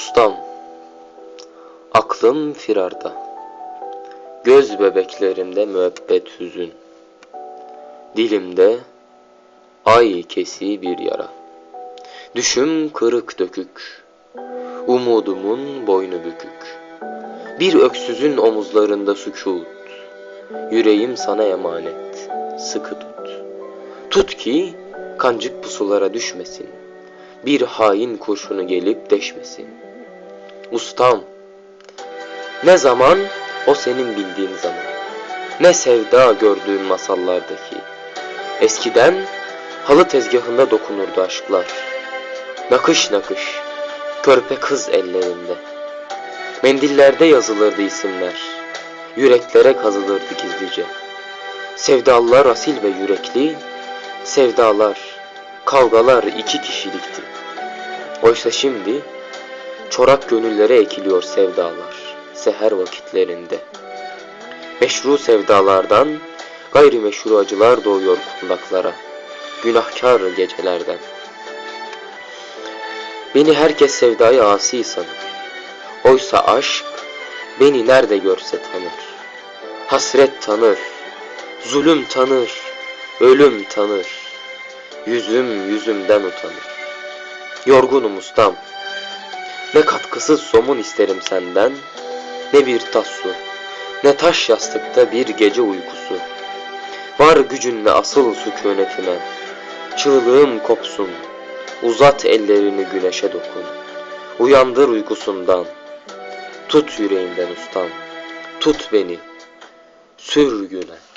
Ustam, aklım firarda. Göz bebeklerimde müebbet hüzün. Dilimde ay kesi bir yara. Düşüm kırık dökük. Umudumun boynu bükük. Bir öksüzün omuzlarında sükut. Yüreğim sana emanet. Sıkı tut. Tut ki kancık pusulara düşmesin. Bir hain kurşunu gelip deşmesin. Ustam, ne zaman o senin bildiğin zaman. Ne sevda gördüğün masallardaki. Eskiden halı tezgahında dokunurdu aşklar. Nakış nakış, körpe kız ellerinde. Mendillerde yazılırdı isimler. Yüreklere kazılırdı gizlice. Sevdalılar asil ve yürekli, sevdalar, kavgalar iki kişilikti. Oysa şimdi çorak gönüllere ekiliyor sevdalar seher vakitlerinde. Meşru sevdalardan gayrimeşru acılar doğuyor kundaklara, günahkar gecelerden. Beni herkes sevdaya asi sanır. Oysa aşk beni nerede görse tanır. Hasret tanır, zulüm tanır, ölüm tanır. Yüzüm yüzümden utanır. Yorgunum ustam. Ne katkısız somun isterim senden, ne bir tas su, ne taş yastıkta bir gece uykusu. Var gücünle asıl sükunetine, çığlığım kopsun, uzat ellerini güneşe dokun. Uyandır uykusundan, tut yüreğimden ustam, tut beni, sür güne.